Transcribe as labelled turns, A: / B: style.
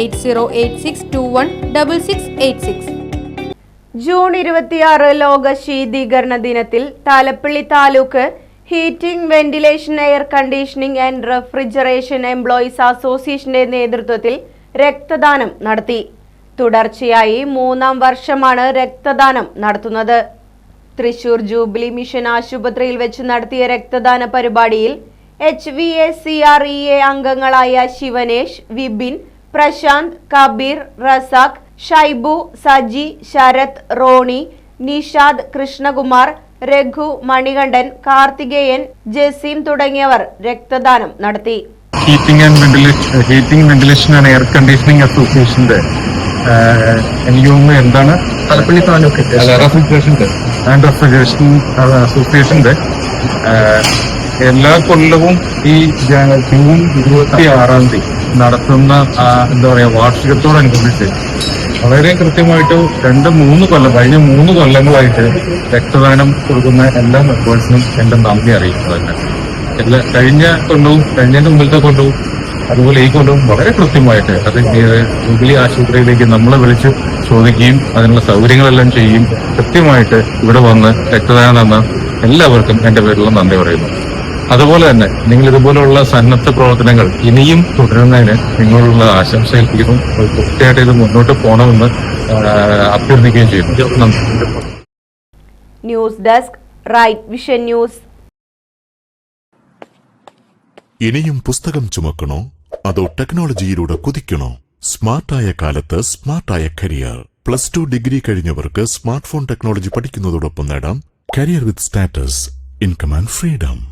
A: Eight zero eight six two one double six eight six.
B: June ഇരുപത്തിയാറ് ലോക ശീതീകരണ ദിനത്തിൽ Thalappilly taluk heating ventilation air conditioning and refrigeration employees അസോസിയേഷന്റെ നേതൃത്വത്തിൽ രക്തദാനം നടത്തി. തുടർച്ചയായി മൂന്നാം വർഷമാണ് രക്തദാനം നടത്തുന്നത്. തൃശൂർ ജൂബിലി മിഷൻ ആശുപത്രിയിൽ വെച്ച് നടത്തിയ രക്തദാന പരിപാടിയിൽ H V A C R E A അംഗങ്ങളായ ശിവനേഷ് വിപിൻ പ്രശാന്ത് കബീർ റസാഖ് ഷൈബു സജി ശരത് റോണി നിഷാദ് കൃഷ്ണകുമാർ രഘു മണികണ്ഠൻ കാർത്തികേയൻ ജസീം തുടങ്ങിയവർ രക്തദാനം നടത്തി.
C: Heating and ventilation heating ventilation and air conditioning അസോസിയേഷന്റെ എനിക്ക് തോന്നുന്നു എന്താണ്?
D: തലപ്പള്ളി താലൂക്ക്
C: റെഫ്രിജറേഷന്റെ ആൻഡ് റെഫ്രിജറേഷൻ അസോസിയേഷന്റെ എല്ലാ കൊല്ലവും ഈ ജൂൺ ഇരുപത്തി ആറാം തീയതി നടത്തുന്ന എന്താ പറയാ വാർഷികത്തോടനുബന്ധിച്ച് വളരെ കൃത്യമായിട്ട് രണ്ട് മൂന്ന് കൊല്ലം കഴിഞ്ഞ മൂന്ന് കൊല്ലങ്ങളായിട്ട് രക്തദാനം കൊടുക്കുന്ന എല്ലാ മെമ്പേഴ്സിനും എന്റെ നന്ദി അറിയിക്കുന്നതന്നെ എല്ലാ കഴിഞ്ഞ കൊല്ലവും കഴിഞ്ഞതിന്റെ മുമ്പിലത്തെ കൊല്ലവും അതുപോലെ ഈ കൊല്ലവും വളരെ കൃത്യമായിട്ട് അത് ജൂബിലി ആശുപത്രിയിലേക്ക് നമ്മളെ വിളിച്ച് ചോദിക്കുകയും അതിനുള്ള സൗകര്യങ്ങളെല്ലാം ചെയ്യുകയും കൃത്യമായിട്ട് ഇവിടെ വന്ന് രക്തദാനം തന്ന എല്ലാവർക്കും എന്റെ പേരിലുള്ള നന്ദി പറയുന്നു. അതുപോലെ തന്നെ നിങ്ങൾ ഇതുപോലുള്ള സന്നദ്ധ പ്രവർത്തനങ്ങൾ ഇനിയും തുടരുന്നതിന് നിങ്ങളുള്ള ആശംസ ഏൽപ്പിക്കുന്നു ഇത് മുന്നോട്ട് പോകണമെന്ന് അഭ്യർത്ഥിക്കുകയും ചെയ്യുന്നു.
B: News desk right vision news.
E: ഇനിയും പുസ്തകം ചുമക്കണോ? അതോ ടെക്നോളജിയിലൂടെ കുതിക്കണോ? സ്മാർട്ടായ കാലത്ത് സ്മാർട്ടായ കരിയർ. പ്ലസ് ടു ഡിഗ്രി കഴിഞ്ഞവർക്ക് സ്മാർട്ട് ഫോൺ ടെക്നോളജി പഠിക്കുന്നതോടൊപ്പം നേടാം. Career with status income and freedom.